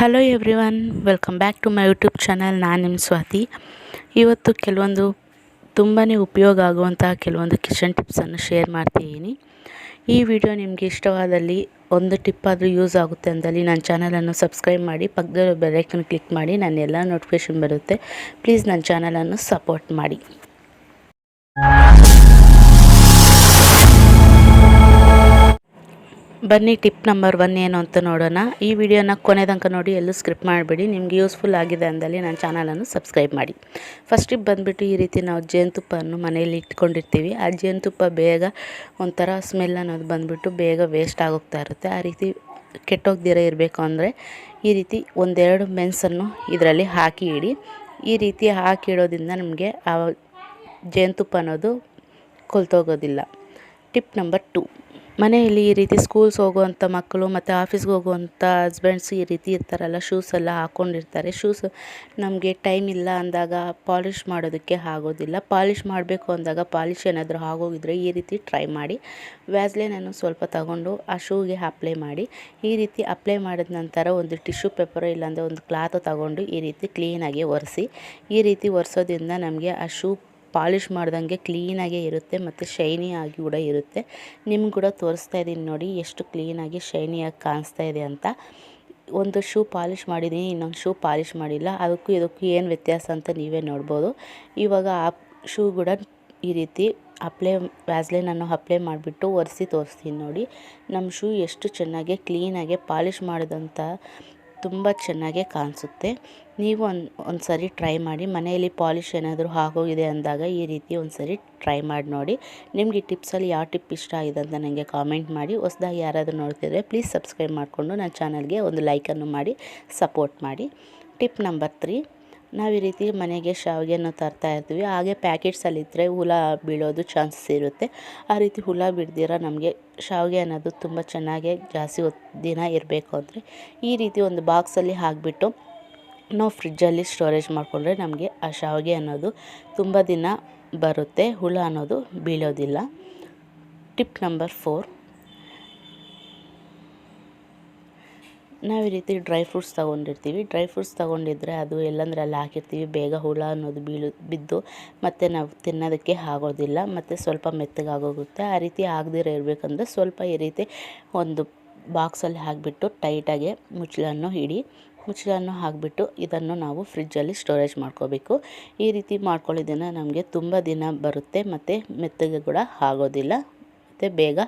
Hello everyone welcome back to my YouTube channel ನಾನು ನಿಮ್ಮ ಸ್ವಾತಿ. ಇವತ್ತು ಕೆಲವೊಂದು ತುಂಬಾ ಉಪಯೋಗ ಆಗುವಂತಹ ಕೆಲವೊಂದು ಕಿಚನ್ ಟಿಪ್ಸನ್ನು ಶೇರ್ ಮಾಡ್ತಿದ್ದೀನಿ ಈ ವಿಡಿಯೋ ನಿಮಗೆ ಇಷ್ಟವಾದಲ್ಲಿ ಒಂದು ಟಿಪ್ ಆದರೂ ಯೂಸ್ ಆಗುತ್ತೆ ಅಂದಲ್ಲಿ ನನ್ನ ಚಾನಲನ್ನು ಸಬ್ಸ್ಕ್ರೈಬ್ ಮಾಡಿ, ಪಕ್ಕದಲ್ಲಿ ಬೆಲೈಕನ್ ಕ್ಲಿಕ್ ಮಾಡಿ, ನನ್ನ ಎಲ್ಲ ನೋಟಿಫಿಕೇಷನ್ ಬರುತ್ತೆ. ಪ್ಲೀಸ್ ನನ್ನ ಚಾನಲನ್ನು ಸಪೋರ್ಟ್ ಮಾಡಿ. ಬನ್ನಿ, ಟಿಪ್ ನಂಬರ್ ಒನ್ ಏನು ಅಂತ ನೋಡೋಣ. ಈ ವಿಡಿಯೋನ ಕೊನೆ ತನಕ ನೋಡಿ, ಎಲ್ಲೂ ಸ್ಕ್ರಿಪ್ಟ್ ಮಾಡಿಬಿಡಿ. ನಿಮ್ಗೆ ಯೂಸ್ಫುಲ್ ಆಗಿದೆ ಅಂದಲ್ಲಿ ನನ್ನ ಚಾನಲನ್ನು ಸಬ್ಸ್ಕ್ರೈಬ್ ಮಾಡಿ. ಫಸ್ಟ್ ಟಿಪ್ ಬಂದುಬಿಟ್ಟು ಈ ರೀತಿ ನಾವು ಜೇನುತುಪ್ಪವನ್ನು ಮನೆಯಲ್ಲಿ ಇಟ್ಕೊಂಡಿರ್ತೀವಿ. ಆ ಜೇನುತುಪ್ಪ ಬೇಗ ಒಂಥರ ಸ್ಮೆಲ್ ಅನ್ನೋದು ಬಂದುಬಿಟ್ಟು ಬೇಗ ವೇಸ್ಟ್ ಆಗೋಗ್ತಾ ಇರುತ್ತೆ. ಆ ರೀತಿ ಕೆಟ್ಟೋಗ್ದಿರ ಇರಬೇಕು ಅಂದರೆ ಈ ರೀತಿ ಒಂದೆರಡು ಮೆಣಸನ್ನು ಇದರಲ್ಲಿ ಹಾಕಿ ಇಡಿ. ಈ ರೀತಿ ಹಾಕಿ ಇಡೋದ್ರಿಂದ ನಮಗೆ ಆ ಜೇನುತುಪ್ಪ ಅನ್ನೋದು ಕೊಲ್ತೋಗೋದಿಲ್ಲ. ಟಿಪ್ ನಂಬರ್ ಟು ಮನೆಯಲ್ಲಿ ಈ ರೀತಿ ಸ್ಕೂಲ್ಸ್ ಹೋಗುವಂಥ ಮಕ್ಕಳು ಮತ್ತು ಆಫೀಸ್ಗೆ ಹೋಗುವಂಥ ಹಸ್ಬೆಂಡ್ಸ್ ಈ ರೀತಿ ಇರ್ತಾರಲ್ಲ ಶೂಸ್ ಎಲ್ಲ ಹಾಕ್ಕೊಂಡಿರ್ತಾರೆ ಶೂಸ್ ನಮಗೆ ಟೈಮ್ ಇಲ್ಲ ಅಂದಾಗ ಪಾಲಿಷ್ ಮಾಡೋದಕ್ಕೆ ಆಗೋದಿಲ್ಲ. ಪಾಲಿಷ್ ಮಾಡಬೇಕು ಅಂದಾಗ ಪಾಲಿಷ್ ಏನಾದರೂ ಆಗೋಗಿದ್ರೆ ಈ ರೀತಿ ಟ್ರೈ ಮಾಡಿ. ವ್ಯಾಸ್ಲೈನನ್ನು ಸ್ವಲ್ಪ ತಗೊಂಡು ಆ ಶೂಗೆ ಅಪ್ಲೈ ಮಾಡಿ. ಈ ರೀತಿ ಅಪ್ಲೈ ಮಾಡಿದ ನಂತರ ಒಂದು ಟಿಶ್ಯೂ ಪೇಪರು ಇಲ್ಲಾಂದರೆ ಒಂದು ಕ್ಲಾತು ತಗೊಂಡು ಈ ರೀತಿ ಕ್ಲೀನಾಗಿ ಒರೆಸಿ. ಈ ರೀತಿ ಒರೆಸೋದ್ರಿಂದ ನಮಗೆ ಆ ಶೂ ಪಾಲಿಷ್ ಮಾಡ್ದಂಗೆ ಕ್ಲೀನಾಗೇ ಇರುತ್ತೆ ಮತ್ತು ಶೈನಿ ಆಗಿ ಕೂಡ ಇರುತ್ತೆ. ನಿಮ್ಗೆ ಕೂಡ ತೋರಿಸ್ತಾ ಇದ್ದೀನಿ ನೋಡಿ ಎಷ್ಟು ಕ್ಲೀನಾಗಿ ಶೈನಿಯಾಗಿ ಕಾಣಿಸ್ತಾ ಇದೆ ಅಂತ. ಒಂದು ಶೂ ಪಾಲಿಷ್ ಮಾಡಿದ್ದೀನಿ, ಇನ್ನೊಂದು ಶೂ ಪಾಲಿಷ್ ಮಾಡಿಲ್ಲ. ಅದಕ್ಕೂ ಇದಕ್ಕೂ ಏನು ವ್ಯತ್ಯಾಸ ಅಂತ ನೀವೇ ನೋಡ್ಬೋದು. ಇವಾಗ ಆ ಶೂ ಕೂಡ ಈ ರೀತಿ ಅಪ್ಲೈ ವ್ಯಾಸ್ಲೈನನ್ನು ಅಪ್ಲೈ ಮಾಡಿಬಿಟ್ಟು ಒರೆಸಿ ತೋರಿಸ್ತೀನಿ ನೋಡಿ. ನಮ್ಮ ಶೂ ಎಷ್ಟು ಚೆನ್ನಾಗಿ ಕ್ಲೀನಾಗಿ ಪಾಲಿಷ್ ಮಾಡಿದಂಥ ತುಂಬ ಚೆನ್ನಾಗೇ ಕಾಣಿಸುತ್ತೆ. ನೀವು ಒಂದು ಸರಿ ಟ್ರೈ ಮಾಡಿ. ಮನೆಯಲ್ಲಿ ಪಾಲಿಷ್ ಏನಾದರೂ ಆಗೋಗಿದೆ ಅಂದಾಗ ಈ ರೀತಿ ಒಂದು ಸರಿ ಟ್ರೈ ಮಾಡಿ ನೋಡಿ. ನಿಮಗೆ ಟಿಪ್ಸಲ್ಲಿ ಯಾವ ಟಿಪ್ ಇಷ್ಟ ಆಗಿದೆ ಅಂತ ನನಗೆ ಕಾಮೆಂಟ್ ಮಾಡಿ. ಹೊಸ್ದಾಗಿ ಯಾರಾದರೂ ನೋಡ್ತಿದ್ರೆ ಪ್ಲೀಸ್ ಸಬ್ಸ್ಕ್ರೈಬ್ ಮಾಡಿಕೊಂಡು ನನ್ನ ಚಾನಲ್ಗೆ ಒಂದು ಲೈಕನ್ನು ಮಾಡಿ, ಸಪೋರ್ಟ್ ಮಾಡಿ. Tip number three. ನಾವು ಈ ರೀತಿ ಮನೆಗೆ ಶಾವಿಗೆಯನ್ನು ತರ್ತಾ ಇರ್ತೀವಿ. ಹಾಗೆ ಪ್ಯಾಕೆಟ್ಸಲ್ಲಿದ್ದರೆ ಹುಳ ಬೀಳೋದು ಚಾನ್ಸಸ್ ಇರುತ್ತೆ. ಆ ರೀತಿ ಹುಳ ಬಿಡ್ದಿರ ನಮಗೆ ಶಾವಿಗೆ ಅನ್ನೋದು ತುಂಬ ಚೆನ್ನಾಗಿ ಜಾಸ್ತಿ ದಿನ ಇರಬೇಕು ಅಂದರೆ ಈ ರೀತಿ ಒಂದು ಬಾಕ್ಸಲ್ಲಿ ಹಾಕಿಬಿಟ್ಟು ನಾವು ಫ್ರಿಜ್ಜಲ್ಲಿ ಸ್ಟೋರೇಜ್ ಮಾಡಿಕೊಂಡ್ರೆ ನಮಗೆ ಆ ಶಾವಿಗೆ ಅನ್ನೋದು ತುಂಬ ದಿನ ಬರುತ್ತೆ. ಹುಳ ಅನ್ನೋದು ಬೀಳೋದಿಲ್ಲ. ಟಿಪ್ ನಂಬರ್ ಫೋರ್ ನಾವು ಈ ರೀತಿ ಡ್ರೈ ಫ್ರೂಟ್ಸ್ ತೊಗೊಂಡಿರ್ತೀವಿ. ಡ್ರೈ ಫ್ರೂಟ್ಸ್ ತೊಗೊಂಡಿದ್ರೆ ಅದು ಎಲ್ಲಂದ್ರೆ ಅಲ್ಲಿ ಹಾಕಿರ್ತೀವಿ. ಬೇಗ ಹುಳ ಅನ್ನೋದು ಬೀಳು, ಬಿದ್ದು ಮತ್ತು ನಾವು ತಿನ್ನೋದಕ್ಕೆ ಆಗೋದಿಲ್ಲ. ಮತ್ತು ಸ್ವಲ್ಪ ಮೆತ್ತಗಾಗೋಗುತ್ತೆ. ಆ ರೀತಿ ಆಗದಿರೋ ಇರಬೇಕಂದ್ರೆ ಸ್ವಲ್ಪ ಈ ರೀತಿ ಒಂದು ಬಾಕ್ಸಲ್ಲಿ ಹಾಕಿಬಿಟ್ಟು ಟೈಟಾಗಿ ಮುಚ್ಚಳನ್ನು ಹಿಡಿ ಮುಚ್ಚಳನ್ನು ಹಾಕಿಬಿಟ್ಟು ಇದನ್ನು ನಾವು ಫ್ರಿಜ್ಜಲ್ಲಿ ಸ್ಟೋರೇಜ್ ಮಾಡ್ಕೋಬೇಕು. ಈ ರೀತಿ ಮಾಡ್ಕೊಳ್ಳೋದನ್ನ ನಮಗೆ ತುಂಬ ದಿನ ಬರುತ್ತೆ. ಮತ್ತು ಮೆತ್ತಗೆ ಕೂಡ ಆಗೋದಿಲ್ಲ. ಮತ್ತು ಬೇಗ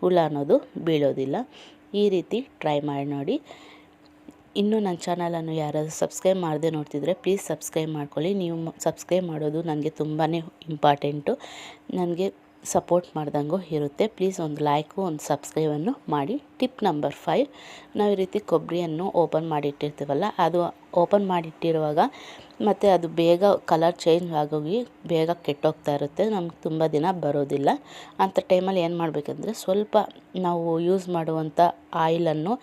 ಹುಳ ಅನ್ನೋದು ಬೀಳೋದಿಲ್ಲ. ಈ ರೀತಿ ಟ್ರೈ ಮಾಡಿ ನೋಡಿ. ಇನ್ನೂ ನನ್ನ ಚಾನಲನ್ನು ಯಾರಾದರೂ ಸಬ್ಸ್ಕ್ರೈಬ್ ಮಾಡದೆ ನೋಡ್ತಿದ್ರೆ ಪ್ಲೀಸ್ ಸಬ್ಸ್ಕ್ರೈಬ್ ಮಾಡ್ಕೊಳ್ಳಿ. ನೀವು ಸಬ್ಸ್ಕ್ರೈಬ್ ಮಾಡೋದು ನನಗೆ ತುಂಬಾ ಇಂಪಾರ್ಟೆಂಟು. ನನಗೆ ಸಪೋರ್ಟ್ ಮಾಡ್ದಂಗು ಇರುತ್ತೆ. ಪ್ಲೀಸ್ ಒಂದು ಲೈಕು, ಒಂದು ಸಬ್ಸ್ಕ್ರೈಬನ್ನು ಮಾಡಿ. ಟಿಪ್ ನಂಬರ್ ಫೈವ್, ನಾವು ಈ ರೀತಿ ಕೊಬ್ಬರಿಯನ್ನು ಓಪನ್ ಮಾಡಿಟ್ಟಿರ್ತೀವಲ್ಲ, ಅದು ಓಪನ್ ಮಾಡಿಟ್ಟಿರುವಾಗ ಮತ್ತು ಅದು ಬೇಗ ಕಲರ್ ಚೇಂಜ್ ಆಗೋಗಿ ಬೇಗ ಕೆಟ್ಟೋಗ್ತಾ ಇರುತ್ತೆ. ನಮ್ಗೆ ತುಂಬ ದಿನ ಬರೋದಿಲ್ಲ. ಅಂಥ ಟೈಮಲ್ಲಿ ಏನು ಮಾಡಬೇಕಂದ್ರೆ ಸ್ವಲ್ಪ ನಾವು ಯೂಸ್ ಮಾಡುವಂಥ ಆಯಿಲನ್ನು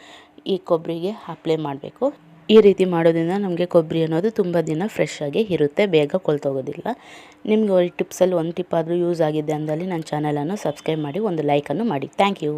ಈ ಕೊಬ್ಬರಿಗೆ ಅಪ್ಲೈ ಮಾಡಬೇಕು. ಈ ರೀತಿ ಮಾಡೋದ್ರಿಂದ ನಮಗೆ ಕೊಬ್ಬರಿ ಅನ್ನೋದು ತುಂಬ ದಿನ ಫ್ರೆಶ್ ಆಗಿ ಇರುತ್ತೆ, ಬೇಗ ಕೊಳ್ತೋಗೋದಿಲ್ಲ ನಿಮಗೆ ಈ ಟಿಪ್ಸಲ್ಲಿ ಒಂದು ಟಿಪ್ ಆದರೂ ಯೂಸ್ ಆಗಿದೆ ಅಂದಲ್ಲಿ ನನ್ನ ಚಾನಲನ್ನು ಸಬ್ಸ್ಕ್ರೈಬ್ ಮಾಡಿ, ಒಂದು ಲೈಕನ್ನು ಮಾಡಿ. Thank you